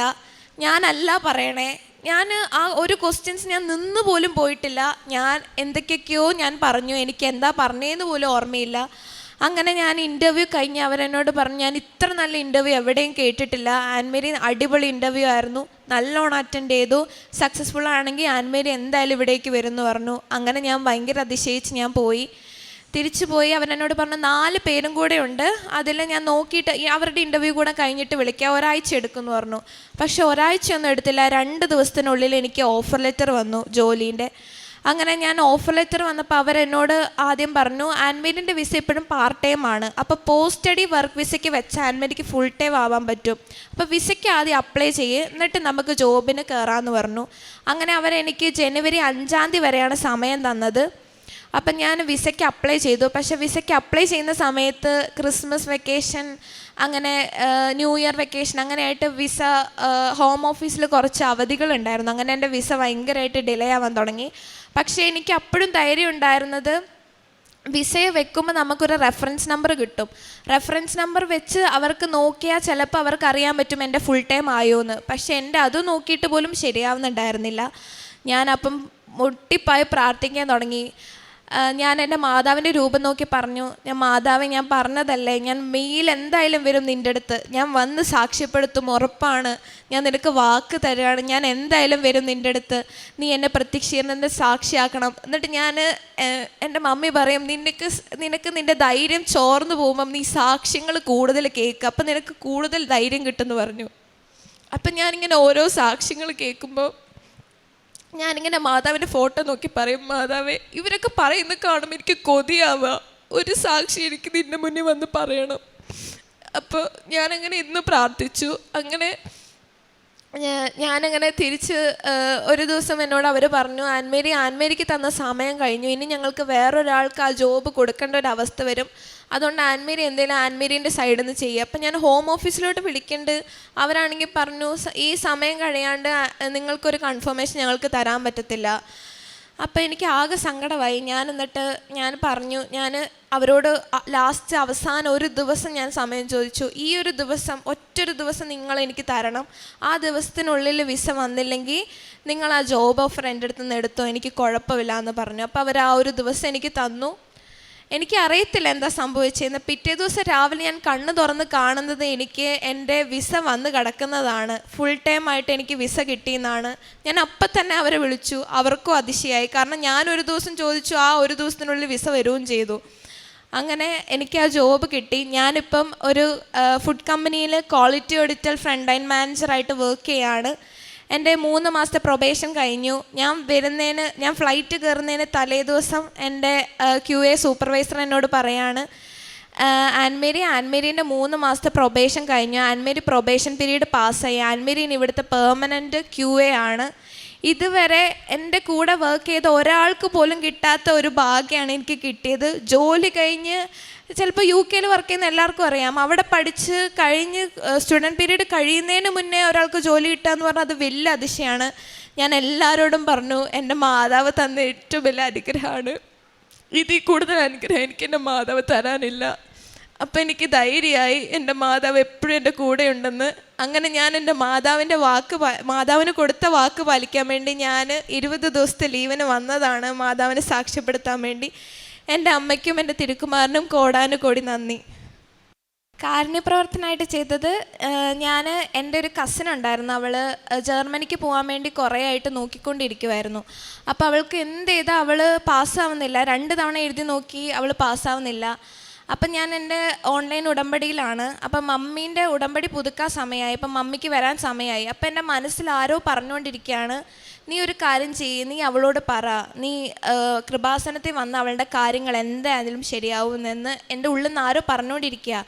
ഞാനല്ല പറയണേ. ഞാൻ ആ ഒരു ക്വസ്റ്റ്യൻസ് ഞാൻ നിന്ന് പോലും പോയിട്ടില്ല. ഞാൻ എന്തൊക്കെയൊക്കെയോ ഞാൻ പറഞ്ഞു. എനിക്ക് എന്താ പറഞ്ഞതെന്ന് പോലും ഓർമ്മയില്ല. അങ്ങനെ ഞാൻ ഇന്റർവ്യൂ കഴിഞ്ഞ് അവരെന്നോട് പറഞ്ഞു ഞാൻ ഇത്ര നല്ല ഇന്റർവ്യൂ എവിടെയും കേട്ടിട്ടില്ല. ആൻമേരി അടിപൊളി ഇന്റർവ്യൂ ആയിരുന്നു. നല്ലോണം അറ്റൻഡ് ചെയ്തു. സക്സസ്ഫുൾ ആണെങ്കിൽ ആൻമേരി എന്തായാലും ഇവിടേക്ക് വരും എന്ന് പറഞ്ഞു. അങ്ങനെ ഞാൻ ഭയങ്കര അതിശയിച്ച് ഞാൻ പോയി. തിരിച്ചു പോയി അവരെന്നോട് പറഞ്ഞു നാല് പേരും കൂടെ ഉണ്ട്. അതിൽ ഞാൻ നോക്കിയിട്ട് അവരുടെ ഇന്റർവ്യൂ കൂടെ കഴിഞ്ഞിട്ട് വിളിക്കുക ഒരാഴ്ച എടുക്കുമെന്ന് പറഞ്ഞു. പക്ഷേ ഒരാഴ്ചയൊന്നും എടുത്തില്ല. രണ്ട് ദിവസത്തിനുള്ളിൽ എനിക്ക് ഓഫർ ലെറ്റർ വന്നു ജോലീന്റെ. അങ്ങനെ ഞാൻ ഓഫർ ലെറ്റർ വന്നപ്പോൾ അവരെന്നോട് ആദ്യം പറഞ്ഞു ആൻമേരിന്റെ വിസ എപ്പോഴും പാർട്ട് ടൈം ആണ്. അപ്പോൾ പോസ്റ്റ് സ്റ്റഡി വർക്ക് വിസയ്ക്ക് വെച്ച് ആൻമേഡിക്ക് ഫുൾ ടൈം ആവാൻ പറ്റും. അപ്പോൾ വിസയ്ക്ക് ആദ്യം അപ്ലൈ ചെയ്യ് എന്നിട്ട് നമുക്ക് ജോബിന് കയറാമെന്ന് പറഞ്ഞു. അങ്ങനെ അവരെനിക്ക് ജനുവരി അഞ്ചാം തീയതി വരെയാണ് സമയം തന്നത്. അപ്പം ഞാൻ വിസയ്ക്ക് അപ്ലൈ ചെയ്തു. പക്ഷേ വിസയ്ക്ക് അപ്ലൈ ചെയ്യുന്ന സമയത്ത് ക്രിസ്മസ് വെക്കേഷൻ അങ്ങനെ ന്യൂ ഇയർ വെക്കേഷൻ അങ്ങനെയായിട്ട് വിസ ഹോം ഓഫീസിൽ കുറച്ച് അവധികളുണ്ടായിരുന്നു അങ്ങനെ എന്റെ വിസ ഭയങ്കരമായിട്ട് ഡിലേ ആവാൻ തുടങ്ങി. പക്ഷേ എനിക്ക് അപ്പോഴും ധൈര്യം ഉണ്ടായിരുന്നത് വിസയെ വെക്കുമ്പോൾ നമുക്കൊരു റെഫറൻസ് നമ്പർ കിട്ടും. റെഫറൻസ് നമ്പർ വെച്ച് അവർക്ക് നോക്കിയാൽ ചിലപ്പോൾ അവർക്ക് അറിയാൻ പറ്റും എന്റെ ഫുൾ ടൈം ആയോ എന്ന് പക്ഷേ എന്റെ അത് നോക്കിയിട്ട് പോലും ശരിയാവുന്നുണ്ടായിരുന്നില്ല. ഞാൻ അപ്പം മുട്ടിപ്പായി പ്രാർത്ഥിക്കാൻ തുടങ്ങി. ഞാൻ എന്റെ മാതാവിന്റെ രൂപം നോക്കി പറഞ്ഞു. ഞാൻ മാതാവെ ഞാൻ പറഞ്ഞതല്ലേ? ഞാൻ മെയിൽ എന്തായാലും വരും നിന്റെ അടുത്ത്. ഞാൻ വന്ന് സാക്ഷ്യപ്പെടുത്തും ഉറപ്പാണ്. ഞാൻ നിനക്ക് വാക്ക് തരുകയാണ് ഞാൻ എന്തായാലും വരും നിന്റെ അടുത്ത്. നീ എന്നെ പ്രത്യക്ഷീകരണന്റെ സാക്ഷിയാക്കണം. എന്നിട്ട് ഞാൻ എന്റെ മമ്മി പറയും നിനക്ക് നിനക്ക് നിന്റെ ധൈര്യം ചോർന്നു പോകുമ്പം നീ സാക്ഷ്യങ്ങൾ കൂടുതൽ കേൾക്കുക. അപ്പം നിനക്ക് കൂടുതൽ ധൈര്യം കിട്ടുമെന്ന് പറഞ്ഞു. അപ്പം ഞാനിങ്ങനെ ഓരോ സാക്ഷ്യങ്ങൾ കേൾക്കുമ്പോൾ ഞാനിങ്ങനെ മാതാവിന്റെ ഫോട്ടോ നോക്കി പറയും മാതാവേ ഇവരൊക്കെ പറയുന്ന കാണുമ്പോൾ എനിക്ക് കൊതിയാവുക ഒരു സാക്ഷി എനിക്ക് നിന്നെ മുന്നിൽ വന്ന് പറയണം. അപ്പോൾ ഞാനങ്ങനെ ഇന്ന് പ്രാർത്ഥിച്ചു. അങ്ങനെ ഞാനങ്ങനെ തിരിച്ച് ഒരു ദിവസം എന്നോട് അവർ പറഞ്ഞു ആൻമേരി ആൻമേരിക്ക് തന്ന സമയം കഴിഞ്ഞു. ഇനി ഞങ്ങൾക്ക് വേറൊരാൾക്ക് ആ ജോബ് കൊടുക്കേണ്ട ഒരു അവസ്ഥ വരും. അതുകൊണ്ട് ആൻമേരി എന്തെങ്കിലും ആൻമേരിന്റെ സൈഡിൽ നിന്ന് ചെയ്യുക അപ്പം ഞാൻ ഹോം ഓഫീസിലോട്ട് വിളിക്കേണ്ടത് അവരാണെങ്കിൽ പറഞ്ഞു ഈ സമയം കഴിയാണ്ട് നിങ്ങൾക്കൊരു കൺഫർമേഷൻ ഞങ്ങൾക്ക് തരാൻ പറ്റത്തില്ല. അപ്പം എനിക്ക് ആകെ സങ്കടമായി. ഞാൻ എന്നിട്ട് ഞാൻ പറഞ്ഞു ഞാൻ അവരോട് ലാസ്റ്റ് അവസാനം ഒരു ദിവസം ഞാൻ സമയം ചോദിച്ചു. ഈ ഒരു ദിവസം ഒറ്റൊരു ദിവസം നിങ്ങൾ എനിക്ക് തരണം. ആ ദിവസത്തിനുള്ളിൽ വിസ വന്നില്ലെങ്കിൽ നിങ്ങൾ ആ ജോബ് ഓഫർ എന്റെ അടുത്ത് നിന്ന് എടുത്തോ? എനിക്ക് കുഴപ്പമില്ല എന്ന് പറഞ്ഞു. അപ്പോൾ അവർ ആ ഒരു ദിവസം എനിക്ക് തന്നു. എനിക്ക് അറിയത്തില്ല എന്താ സംഭവിച്ചതെന്ന് പിറ്റേ ദിവസം രാവിലെ ഞാൻ കണ്ണ് തുറന്ന് കാണുന്നത് എനിക്ക് എന്റെ വിസ വന്ന് കിടക്കുന്നതാണ്. ഫുൾ ടൈം ആയിട്ട് എനിക്ക് വിസ കിട്ടിയെന്നാണ്. ഞാൻ അപ്പം തന്നെ അവരെ വിളിച്ചു. അവർക്കും അതിശയായി. കാരണം ഞാൻ ഒരു ദിവസം ചോദിച്ചു ആ ഒരു ദിവസത്തിനുള്ളിൽ വിസ വരികയും ചെയ്തു. അങ്ങനെ എനിക്ക് ആ ജോബ് കിട്ടി. ഞാനിപ്പം ഒരു ഫുഡ് കമ്പനിയിൽ ക്വാളിറ്റി ഓഡിറ്റൽ ഫ്രണ്ട് ലൈൻ മാനേജറായിട്ട് വർക്ക് ചെയ്യാണ്. എന്റെ മൂന്ന് മാസത്തെ പ്രൊബേഷൻ കഴിഞ്ഞു. ഞാൻ വരുന്നതിന് ഞാൻ ഫ്ലൈറ്റ് കയറുന്നതിന് തലേ ദിവസം എന്റെ ക്യു എ സൂപ്പർവൈസർ എന്നോട് പറയാണ് ആൻമേരി ആൻമേരീന്റെ മൂന്ന് മാസത്തെ പ്രൊബേഷൻ കഴിഞ്ഞു. ആൻമേരി പ്രൊബേഷൻ പീരീഡ് പാസ്സായി ആൻമേരി ഇനി ഇവിടുത്തെ പെർമനന്റ് ക്യു എ ആണ്. ഇതുവരെ എന്റെ കൂടെ വർക്ക് ചെയ്ത ഒരാൾക്ക് പോലും കിട്ടാത്ത ഒരു ഭാഗ്യമാണ് എനിക്ക് കിട്ടിയത്. ജോലി കഴിഞ്ഞ് ചിലപ്പോൾ യു കെയിൽ വർക്ക് ചെയ്യുന്ന എല്ലാവർക്കും അറിയാം. അവിടെ പഠിച്ച് കഴിഞ്ഞ് സ്റ്റുഡന്റ് പീരീഡ് കഴിയുന്നതിന് മുന്നേ ഒരാൾക്ക് ജോലി കിട്ടുക എന്ന് പറഞ്ഞാൽ അത് വലിയ അതിശയമാണ് ഞാൻ എല്ലാവരോടും പറഞ്ഞു എന്റെ മാതാവ് തന്ന ഏറ്റവും വലിയ അനുഗ്രഹമാണ്. ഇതിൽ കൂടുതൽ അനുഗ്രഹം എനിക്ക് എന്റെ മാതാവ് തരാനില്ല. അപ്പം എനിക്ക് ധൈര്യമായി എന്റെ മാതാവ് എപ്പോഴും എന്റെ കൂടെ ഉണ്ടെന്ന്. അങ്ങനെ ഞാൻ എന്റെ മാതാവിന്റെ വാക്ക് മാതാവിന് കൊടുത്ത വാക്ക് പാലിക്കാൻ വേണ്ടി ഞാൻ ഇരുപത് ദിവസത്തെ ലീവിന് വന്നതാണ്. മാതാവിനെ സാക്ഷ്യപ്പെടുത്താൻ വേണ്ടി. എന്റെ അമ്മയ്ക്കും എന്റെ തിരുക്കുമാരനും കോടാനുകോടി നന്ദി. കാരുണ്യപ്രവർത്തനമായിട്ട് ചെയ്തത് ഞാൻ എന്റെ ഒരു കസിൻ ഉണ്ടായിരുന്നു. അവൾ ജർമ്മനിക്ക് പോകാൻ വേണ്ടി കുറേ ആയിട്ട് നോക്കിക്കൊണ്ടിരിക്കുമായിരുന്നു അപ്പോൾ അവൾക്ക് എന്ത് ചെയ്താൽ അവൾ പാസ്സാവുന്നില്ല. രണ്ട് തവണ എഴുതി നോക്കി അവൾ പാസ്സാവുന്നില്ല. അപ്പം ഞാൻ എന്റെ ഓൺലൈൻ ഉടമ്പടിയിലാണ്. അപ്പം മമ്മീന്റെ ഉടമ്പടി പുതുക്കാൻ സമയമായി. അപ്പം മമ്മിക്ക് വരാൻ സമയമായി. അപ്പം എന്റെ മനസ്സിൽ ആരോ പറഞ്ഞുകൊണ്ടിരിക്കുകയാണ്. നീ ഒരു കാര്യം ചെയ്യ് നീ അവളോട് പറ. നീ കൃപാസനത്തിൽ വന്ന് അവളുടെ കാര്യങ്ങൾ എന്തായാലും ശരിയാവുമെന്ന് എന്റെ ഉള്ളിൽ നിന്ന് ആരോ പറഞ്ഞുകൊണ്ടിരിക്കുക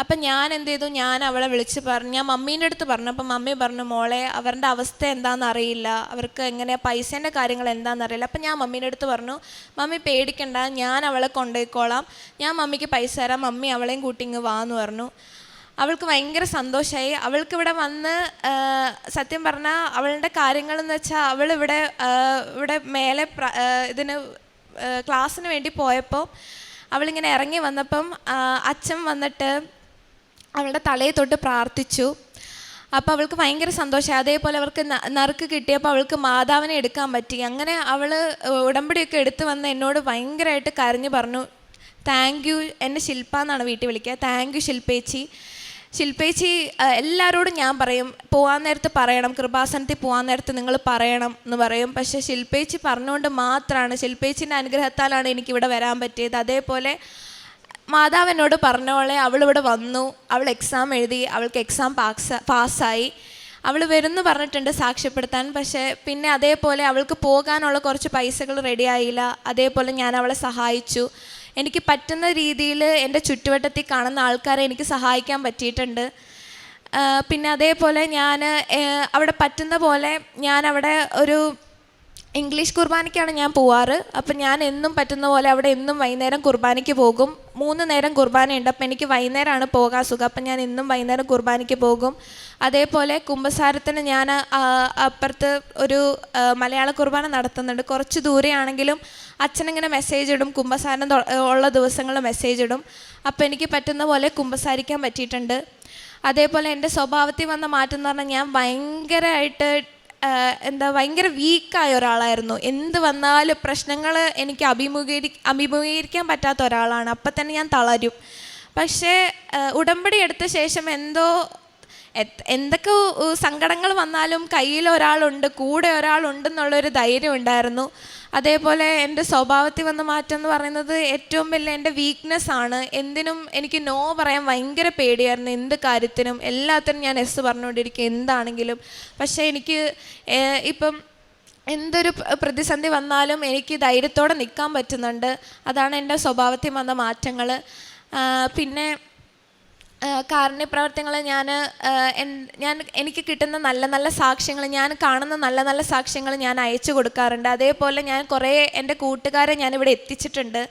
അപ്പം ഞാൻ എന്ത് ചെയ്തു? ഞാൻ അവളെ വിളിച്ച് പറഞ്ഞു ഞാൻ മമ്മീന്റെ അടുത്ത് പറഞ്ഞു. അപ്പം മമ്മി പറഞ്ഞു മോളെ അവരുടെ അവസ്ഥ എന്താണെന്ന് അറിയില്ല. അവർക്ക് എങ്ങനെയാണ് പൈസേന്റെ കാര്യങ്ങൾ എന്താണെന്ന് അറിയില്ല. അപ്പം ഞാൻ മമ്മീന്റെ അടുത്ത് പറഞ്ഞു മമ്മി പേടിക്കണ്ട. ഞാൻ അവളെ കൊണ്ടുപോയിക്കോളാം. ഞാൻ മമ്മിക്ക് പൈസ തരാം. മമ്മി അവളെയും കൂട്ടി ഇങ്ങ് വാന്ന് പറഞ്ഞു. അവൾക്ക് ഭയങ്കര സന്തോഷമായി അവൾക്ക് ഇവിടെ വന്ന് സത്യം പറഞ്ഞാൽ അവളുടെ കാര്യങ്ങളെന്ന് വെച്ചാൽ അവൾ ഇവിടെ ഇവിടെ മേലെ ഇതിന് ക്ലാസ്സിന് വേണ്ടി പോയപ്പോൾ അവളിങ്ങനെ ഇറങ്ങി വന്നപ്പം അച്ഛൻ വന്നിട്ട് അവളുടെ തലയെ തൊട്ട് പ്രാർത്ഥിച്ചു. അപ്പോൾ അവൾക്ക് ഭയങ്കര സന്തോഷമായി അതേപോലെ അവൾക്ക് നറുക്ക് കിട്ടിയപ്പോൾ അവൾക്ക് മാതാവിനെ എടുക്കാൻ പറ്റി. അങ്ങനെ അവൾ ഉടമ്പടിയൊക്കെ എടുത്തു വന്ന് എന്നോട് ഭയങ്കരമായിട്ട് കരഞ്ഞു പറഞ്ഞു താങ്ക് യു എന്നെ ശില്പ എന്നാണ് വീട്ടിൽ വിളിക്കുക. Thank you ശില്പേച്ചി. ശില്പേച്ചി എല്ലാവരോടും ഞാൻ പറയും പോകാൻ നേരത്ത് പറയണം കൃപാസനത്തിൽ പോകാൻ നേരത്ത് നിങ്ങൾ പറയണം എന്ന് പറയും. പക്ഷേ ശില്പേച്ചി പറഞ്ഞുകൊണ്ട് മാത്രമാണ് ശില്പേച്ചിന്റെ അനുഗ്രഹത്താലാണ് എനിക്കിവിടെ വരാൻ പറ്റിയത്. അതേപോലെ മാതാവ് എന്നോട് പറഞ്ഞോളെ അവളിവിടെ വന്നു അവൾ എക്സാം എഴുതി അവൾക്ക് എക്സാം പാസ് പാസ്സായി. അവൾ വരുന്നു പറഞ്ഞിട്ടുണ്ട് സാക്ഷ്യപ്പെടുത്താൻ. പക്ഷേ പിന്നെ അതേപോലെ അവൾക്ക് പോകാനുള്ള കുറച്ച് പൈസകൾ റെഡിയായില്ല അതേപോലെ ഞാൻ അവളെ സഹായിച്ചു. എനിക്ക് പറ്റുന്ന രീതിയിൽ എന്റെ ചുറ്റുവട്ടത്തിൽ കാണുന്ന ആൾക്കാരെ എനിക്ക് സഹായിക്കാൻ പറ്റിയിട്ടുണ്ട്. പിന്നെ അതേപോലെ ഞാൻ അവിടെ പറ്റുന്ന പോലെ ഞാൻ അവിടെ ഒരു ഇംഗ്ലീഷ് കുർബാനയ്ക്കാണ് ഞാൻ പോവാറ്. അപ്പം ഞാൻ എന്നും പറ്റുന്ന പോലെ അവിടെ എന്നും വൈകുന്നേരം കുർബാനയ്ക്ക് പോകും. മൂന്ന് നേരം കുർബാനയുണ്ട് അപ്പം എനിക്ക് വൈകുന്നേരമാണ് പോകാൻ സുഖം. അപ്പം ഞാൻ എന്നും വൈകുന്നേരം കുർബാനയ്ക്ക് പോകും. അതേപോലെ കുംഭസാരത്തിന് ഞാൻ അപ്പുറത്ത് ഒരു മലയാള കുർബാന നടത്തുന്നുണ്ട്. കുറച്ച് ദൂരെയാണെങ്കിലും അച്ഛനിങ്ങനെ മെസ്സേജ് ഇടും. കുംഭസാരം ഉള്ള ദിവസങ്ങൾ മെസ്സേജ് ഇടും. അപ്പം എനിക്ക് പറ്റുന്ന പോലെ കുംഭസാരിക്കാൻ പറ്റിയിട്ടുണ്ട്. അതേപോലെ എന്റെ സ്വഭാവത്തിൽ വന്ന മാറ്റം എന്ന് പറഞ്ഞാൽ ഞാൻ ഭയങ്കരമായിട്ട് എന്താ ഭയങ്കര വീക്കായ ഒരാളായിരുന്നു. എന്ത് വന്നാലും പ്രശ്നങ്ങൾ എനിക്ക് അഭിമുഖീകരി അഭിമുഖീകരിക്കാൻ പറ്റാത്ത ഒരാളാണ്. അപ്പം തന്നെ ഞാൻ തളരും. പക്ഷേ ഉടമ്പടി എടുത്ത ശേഷം എന്തോ എന്തൊക്കെ സങ്കടങ്ങൾ വന്നാലും കയ്യിൽ ഒരാളുണ്ട് കൂടെ ഒരാളുണ്ടെന്നുള്ളൊരു ധൈര്യം ഉണ്ടായിരുന്നു. അതേപോലെ എന്റെ സ്വഭാവത്തിൽ വന്ന മാറ്റം എന്ന് പറയുന്നത് ഏറ്റവും വലിയ എന്റെ വീക്ക്നെസ് ആണ്. എന്തിനും എനിക്ക് നോ പറയാൻ ഭയങ്കര പേടിയായിരുന്നു. എന്ത് കാര്യത്തിനും എല്ലാത്തിനും ഞാൻ എസ് പറഞ്ഞുകൊണ്ടിരിക്കും. എന്താണെങ്കിലും. പക്ഷേ എനിക്ക് ഇപ്പം എന്തൊരു പ്രതിസന്ധി വന്നാലും എനിക്ക് ധൈര്യത്തോടെ നിൽക്കാൻ പറ്റുന്നുണ്ട്. അതാണ് എന്റെ സ്വഭാവത്തിൽ വന്ന മാറ്റങ്ങൾ പിന്നെ കാരുണ്യപ്രവർത്തനങ്ങൾ ഞാൻ ഞാൻ എനിക്ക് കിട്ടുന്ന നല്ല നല്ല സാക്ഷ്യങ്ങൾ ഞാൻ കാണുന്ന നല്ല നല്ല സാക്ഷ്യങ്ങൾ ഞാൻ അയച്ചു കൊടുക്കാറുണ്ട്. അതേപോലെ ഞാൻ കുറേ എന്റെ കൂട്ടുകാരെ ഞാനിവിടെ എത്തിച്ചിട്ടുണ്ട്.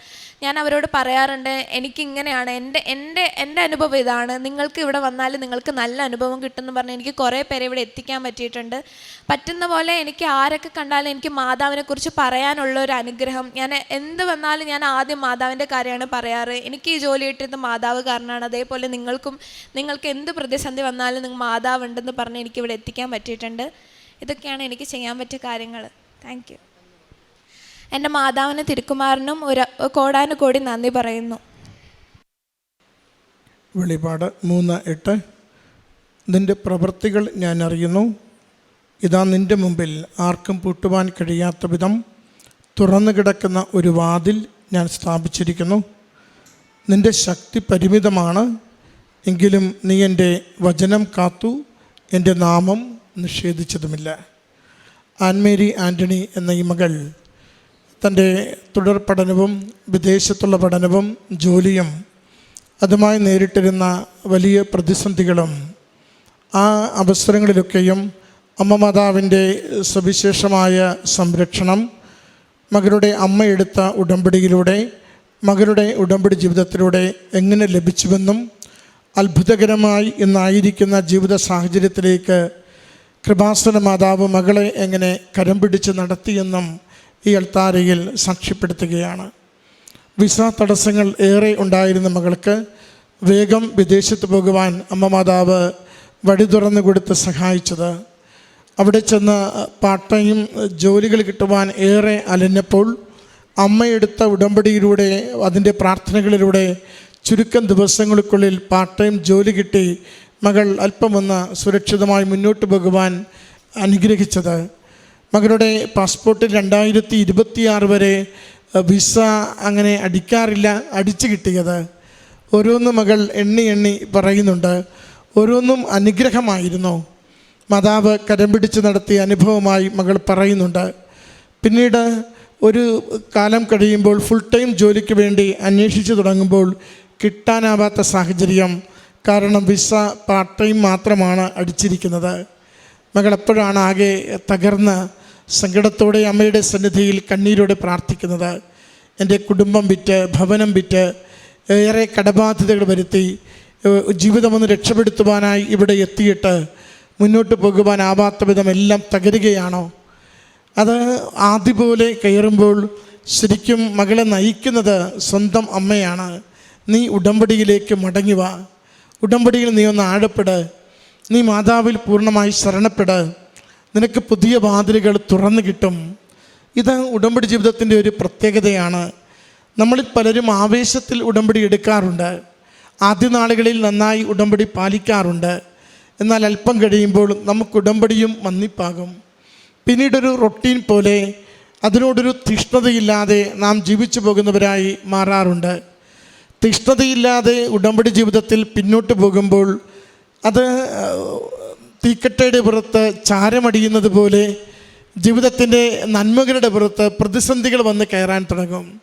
ഞാൻ അവരോട് പറയാറുണ്ട് എനിക്കിങ്ങനെയാണ്. എന്റെ എന്റെ എന്റെ അനുഭവം ഇതാണ്. നിങ്ങൾക്ക് ഇവിടെ വന്നാൽ നിങ്ങൾക്ക് നല്ല അനുഭവം കിട്ടുമെന്ന് പറഞ്ഞ് എനിക്ക് കുറേ പേരെ ഇവിടെ എത്തിക്കാൻ പറ്റിയിട്ടുണ്ട്. പറ്റുന്ന പോലെ എനിക്ക് ആരൊക്കെ കണ്ടാലും എനിക്ക് മാതാവിനെ കുറിച്ച് പറയാനുള്ള ഒരു അനുഗ്രഹം. ഞാൻ എന്ത് വന്നാലും ഞാൻ ആദ്യം മാതാവിന്റെ കാര്യമാണ് പറയാറ്. എനിക്ക് ഈ ജോലി കിട്ടിയത് മാതാവ് കാരണമാണ് അതേപോലെ നിങ്ങൾക്കും നിങ്ങൾക്ക് എന്ത് പ്രതിസന്ധി വന്നാലും നിങ്ങൾ മാതാവ് ഉണ്ടെന്ന് പറഞ്ഞ് എനിക്ക് ഇവിടെ എത്തിക്കാൻ പറ്റിയിട്ടുണ്ട്. ഇതൊക്കെയാണ് എനിക്ക് ചെയ്യാൻ പറ്റിയ കാര്യങ്ങൾ. താങ്ക് എന്റെ മാതാവിന് തിരുക്കുമാറിനും ഒരു കോടാനുകോടി നന്ദി പറയുന്നു. വെളിപാട് മൂന്ന് എട്ട്. നിന്റെ പ്രവൃത്തികൾ ഞാൻ അറിയുന്നു. ഇതാ നിന്റെ മുമ്പിൽ ആർക്കും പൂട്ടുവാൻ കഴിയാത്ത വിധം തുറന്നു കിടക്കുന്ന ഒരു വാതിൽ ഞാൻ സ്ഥാപിച്ചിരിക്കുന്നു. നിന്റെ ശക്തി പരിമിതമാണ്. എങ്കിലും നീ എന്റെ വചനം കാത്തു എന്റെ നാമം നിഷേധിച്ചതുമില്ല. ആൻമേരി ആന്റണി എന്ന ഈ മകൾ തന്റെ തുടർ പഠനവും വിദേശത്തുള്ള പഠനവും ജോലിയും അതുമായി നേരിട്ടിരുന്ന വലിയ പ്രതിസന്ധികളും ആ അവസരങ്ങളിലൊക്കെയും അമ്മ മാതാവിന്റെ സവിശേഷമായ സംരക്ഷണം അമ്മ എടുത്ത ഉടമ്പടിയിലൂടെ മകളുടെ ഉടമ്പടി ജീവിതത്തിലൂടെ എങ്ങനെ ലഭിച്ചുവെന്നും അത്ഭുതകരമായി ഇന്നായിരിക്കുന്ന ജീവിത സാഹചര്യത്തിലേക്ക് കൃപാസന മാതാവ് മകളെ എങ്ങനെ കരം പിടിച്ച് നടത്തിയെന്നും ഈ അൽത്താരയിൽ സാക്ഷ്യപ്പെടുത്തുകയാണ്. വിസ തടസ്സങ്ങൾ ഏറെ ഉണ്ടായിരുന്ന മകൾക്ക് വേഗം വിദേശത്ത് പോകുവാൻ അമ്മ മാതാവ് വഴി തുറന്നു കൊടുത്ത് സഹായിച്ചത്. അവിടെ ചെന്ന് പാർട്ട് ടൈം ജോലികൾ കിട്ടുവാൻ ഏറെ അലഞ്ഞപ്പോൾ അമ്മയെടുത്ത ഉടമ്പടിയിലൂടെ അതിന്റെ പ്രാർത്ഥനകളിലൂടെ ചുരുക്കം ദിവസങ്ങൾക്കുള്ളിൽ പാർട്ട് ടൈം ജോലി കിട്ടി മകൾ അല്പമൊന്ന് സുരക്ഷിതമായി മുന്നോട്ട് പോകുവാൻ അനുഗ്രഹിച്ചത്. മകളുടെ പാസ്പോർട്ടിൽ രണ്ടായിരത്തി ഇരുപത്തിയാറ് വരെ വിസ അങ്ങനെ അടിക്കാറില്ല അടിച്ചു കിട്ടിയത്. ഓരോന്ന് മകൾ എണ്ണി എണ്ണി പറയുന്നുണ്ട്. ഓരോന്നും അനുഗ്രഹമായിരുന്നു. മാതാവ് കരം പിടിച്ച് നടത്തിയ അനുഭവമായി മകൾ പറയുന്നുണ്ട്. പിന്നീട് ഒരു കാലം കഴിയുമ്പോൾ ഫുൾ ടൈം ജോലിക്ക് വേണ്ടി അന്വേഷിച്ച് തുടങ്ങുമ്പോൾ കിട്ടാനാവാത്ത സാഹചര്യം കാരണം വിസ പാർട്ട് ടൈം മാത്രമാണ് അടിച്ചിരിക്കുന്നത്. മകൾ എപ്പോഴാണ് ആകെ തകർന്ന് സങ്കടത്തോടെ അമ്മയുടെ സന്നിധിയിൽ കണ്ണീരോടെ പ്രാർത്ഥിക്കുന്നത് എന്റെ കുടുംബം വിറ്റ് ഭവനം വിറ്റ് ഏറെ കടബാധ്യതകൾ വരുത്തി ജീവിതം ജീവിതമൊന്ന് രക്ഷപ്പെടുത്തുവാനായി ഇവിടെ എത്തിയിട്ട് മുന്നോട്ട് പോകുവാനാവാത്ത വിധം എല്ലാം തകരുകയാണോ? അത് ആദ്യ പോലെ കയറുമ്പോൾ ശരിക്കും മകളെ നയിക്കുന്നത് സ്വന്തം അമ്മയാണ്. നീ ഉടമ്പടിയിലേക്ക് മടങ്ങി വാ. ഉടമ്പടിയിൽ നീ ഒന്ന് ആഴപ്പെട്. നീ മാതാവിൽ പൂർണമായി ശരണപ്പെട്. നിനക്ക് പുതിയ വാതിലുകൾ തുറന്നു കിട്ടും. ഇത് ഉടമ്പടി ജീവിതത്തിന്റെ ഒരു പ്രത്യേകതയാണ്. നമ്മളിൽ പലരും ആവേശത്തിൽ ഉടമ്പടി എടുക്കാറുണ്ട്. ആദ്യ നാളുകളിൽ നന്നായി ഉടമ്പടി പാലിക്കാറുണ്ട്. എന്നാൽ അല്പം കഴിയുമ്പോൾ നമുക്ക് ഉടമ്പടിയും മന്നിപ്പാകും. പിന്നീടൊരു റൊട്ടീൻ പോലെ അതിനോടൊരു തീഷ്ണതയില്ലാതെ നാം ജീവിച്ചു പോകുന്നവരായി മാറാറുണ്ട്. തീഷ്ണതയില്ലാതെ ഉടമ്പടി ജീവിതത്തിൽ പിന്നോട്ട് പോകുമ്പോൾ അത് തീക്കട്ടയുടെ പുറത്ത് ചാരമടിയുന്നത് പോലെ ജീവിതത്തിന്റെ നന്മകളുടെ പുറത്ത് പ്രതിസന്ധികൾ വന്ന് കയറാൻ തുടങ്ങും.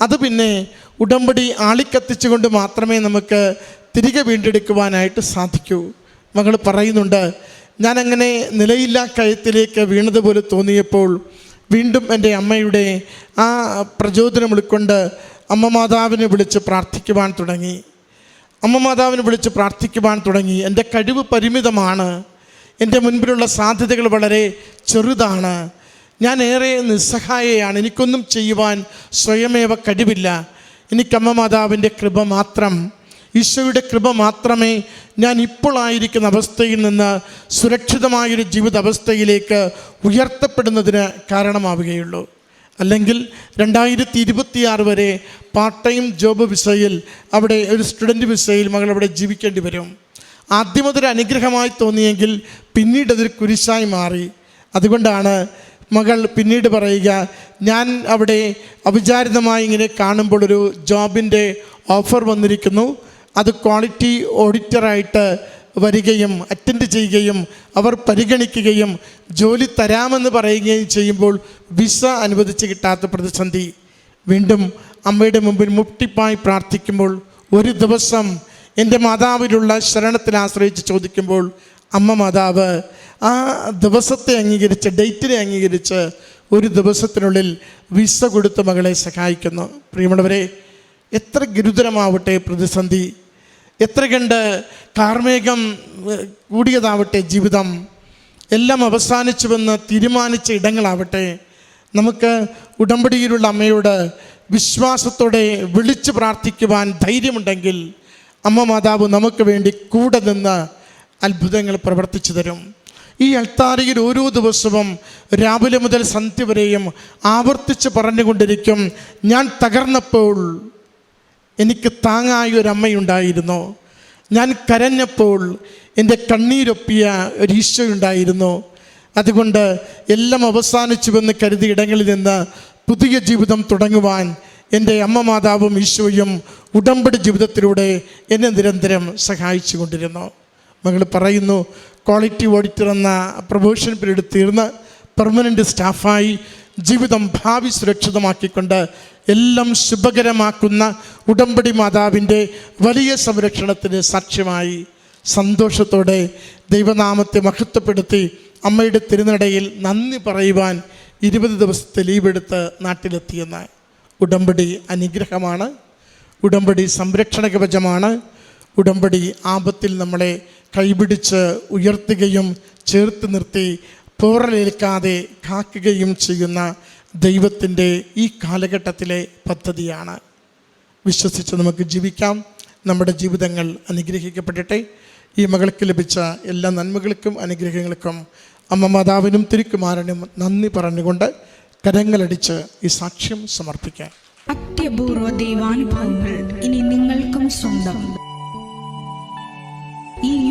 അത് പിന്നെ ഉടമ്പടി ആളിക്കത്തിച്ചുകൊണ്ട് മാത്രമേ നമുക്ക് തിരികെ വീണ്ടെടുക്കുവാനായിട്ട് സാധിക്കൂ. മകൾ പറയുന്നുണ്ട് ഞാനങ്ങനെ നിലയില്ലാ കയത്തിലേക്ക് വീണതുപോലെ തോന്നിയപ്പോൾ വീണ്ടും എന്റെ അമ്മയുടെ ആ പ്രചോദനം ഉൾക്കൊണ്ട് അമ്മ മാതാവിനെ വിളിച്ച് പ്രാർത്ഥിക്കുവാൻ തുടങ്ങി. അമ്മ മാതാവിനെ വിളിച്ച് പ്രാർത്ഥിക്കുവാൻ തുടങ്ങി. എന്റെ കഴിവ് പരിമിതമാണ്. എന്റെ മുൻപിലുള്ള സാധ്യതകൾ വളരെ ചെറുതാണ്. ഞാൻ ഏറെ നിസ്സഹായയാണ്. എനിക്കൊന്നും ചെയ്യുവാൻ സ്വയമേവ കഴിവില്ല. എനിക്കമ്മ മാതാവിന്റെ കൃപ മാത്രം ഈശോയുടെ കൃപ മാത്രമേ ഞാൻ ഇപ്പോൾ ആയിരിക്കുന്ന അവസ്ഥയിൽ നിന്ന് സുരക്ഷിതമായൊരു ജീവിതാവസ്ഥയിലേക്ക് ഉയർത്തപ്പെടുന്നതിന് കാരണമാവുകയുള്ളൂ. അല്ലെങ്കിൽ രണ്ടായിരത്തി ഇരുപത്തിയാറ് വരെ പാർട്ട് ടൈം ജോബ് വിസയിൽ അവിടെ ഒരു സ്റ്റുഡന്റ് വിസയിൽ മകൾ അവിടെ ജീവിക്കേണ്ടി വരും. ആദ്യം അതൊരു അനുഗ്രഹമായി തോന്നിയെങ്കിൽ പിന്നീട് അതൊരു കുരിശായി മാറി. അതുകൊണ്ടാണ് മകൾ പിന്നീട് പറയുക ഞാൻ അവിടെ അവിചാരിതമായി ഇങ്ങനെ കാണുമ്പോൾ ഒരു ജോബിന്റെ ഓഫർ വന്നിരിക്കുന്നു. അത് ക്വാളിറ്റി ഓഡിറ്ററായിട്ട് വരികയും അറ്റൻഡ് ചെയ്യുകയും അവർ പരിഗണിക്കുകയും ജോലി തരാമെന്ന് പറയുകയും ചെയ്യുമ്പോൾ വിസ അനുവദിച്ച് കിട്ടാത്ത പ്രതിസന്ധി. വീണ്ടും അമ്മയുടെ മുമ്പിൽ മുട്ടിപ്പായി പ്രാർത്ഥിക്കുമ്പോൾ ഒരു ദിവസം എന്റെ മാതാവിലുള്ള ശരണത്തിൽ ആശ്രയിച്ച് ചോദിക്കുമ്പോൾ അമ്മ മാതാവ് ആ ദിവസത്തെ അംഗീകരിച്ച് ഡേറ്റിനെ അംഗീകരിച്ച് ഒരു ദിവസത്തിനുള്ളിൽ വിസ കൊടുത്ത് മകളെ സഹായിക്കുന്നു. പ്രിയമുള്ളവരെ എത്ര ഗുരുതരമാവട്ടെ പ്രതിസന്ധി. എത്ര കണ്ട് കാർമേഘം കൂടിയതാവട്ടെ ജീവിതം. എല്ലാം അവസാനിച്ചുവെന്ന് തീരുമാനിച്ച ഇടങ്ങളാവട്ടെ. നമുക്ക് ഉടമ്പടിയിലുള്ള അമ്മയോട് വിശ്വാസത്തോടെ വിളിച്ച് പ്രാർത്ഥിക്കുവാൻ ധൈര്യമുണ്ടെങ്കിൽ അമ്മ മാതാവ് നമുക്ക് വേണ്ടി കൂടെ നിന്ന് അത്ഭുതങ്ങൾ പ്രവർത്തിച്ചു തരും. ഈ അൽത്താരയിൽ ഓരോ ദിവസവും രാവിലെ മുതൽ സന്ധ്യ വരെയും ആവർത്തിച്ച് പറഞ്ഞുകൊണ്ടിരിക്കും ഞാൻ തകർന്നപ്പോൾ എനിക്ക് താങ്ങായ ഒരു അമ്മയുണ്ടായിരുന്നു ഞാൻ കരഞ്ഞപ്പോൾ എന്റെ കണ്ണീരൊപ്പിയ ഒരു ഈശോയുണ്ടായിരുന്നു അതുകൊണ്ട് എല്ലാം അവസാനിച്ചുവെന്ന് കരുതി ഇടങ്ങളിൽ നിന്ന് പുതിയ ജീവിതം തുടങ്ങുവാൻ എന്റെ അമ്മ മാതാവും ഈശോയും ഉടമ്പടി ജീവിതത്തിലൂടെ എന്നെ നിരന്തരം സഹായിച്ചു കൊണ്ടിരുന്നു മകൾ പറയുന്നു ക്വാളിറ്റി ഓഡിറ്റർ എന്ന പ്രൊമോഷൻ പീരീഡ് തീർന്ന് പെർമനന്റ് സ്റ്റാഫായി ജീവിതം ഭാവി സുരക്ഷിതമാക്കിക്കൊണ്ട് എല്ലാം ശുഭകരമാക്കുന്ന ഉടമ്പടി മാതാവിന്റെ വലിയ സംരക്ഷണത്തിന് സാക്ഷ്യമായി സന്തോഷത്തോടെ ദൈവനാമത്തെ മഹത്വപ്പെടുത്തി അമ്മയുടെ തിരുനടയിൽ നന്ദി പറയുവാൻ ഇരുപത് ദിവസത്തെ ലീവെടുത്ത് നാട്ടിലെത്തിയെന്ന്. ഉടമ്പടി അനുഗ്രഹമാണ്. ഉടമ്പടി സംരക്ഷണ കവചമാണ് ഉടമ്പടി ആപത്തിൽ നമ്മളെ കൈപിടിച്ച് ഉയർത്തുകയും ചേർത്ത് നിർത്തി പോറലേൽക്കാതെ കാക്കുകയും ചെയ്യുന്ന ദൈവത്തിന്റെ ഈ കാലഘട്ടത്തിലെ പദ്ധതിയാണ്. വിശ്വസിച്ച് നമുക്ക് ജീവിക്കാം. നമ്മുടെ ജീവിതങ്ങൾ അനുഗ്രഹിക്കപ്പെടട്ടെ. ഈ മകൾക്ക് ലഭിച്ച എല്ലാ നന്മകൾക്കും അനുഗ്രഹങ്ങൾക്കും അമ്മ മാതാവിനും തിരുക്കുമാരനും നന്ദി പറഞ്ഞുകൊണ്ട് കരങ്ങളടിച്ച് ഈ സാക്ഷ്യം സമർപ്പിക്കാം. അത്യപൂർവ ദൈവാനുഭവങ്ങൾ ഇനി നിങ്ങൾക്കും സ്വന്തം. ഈ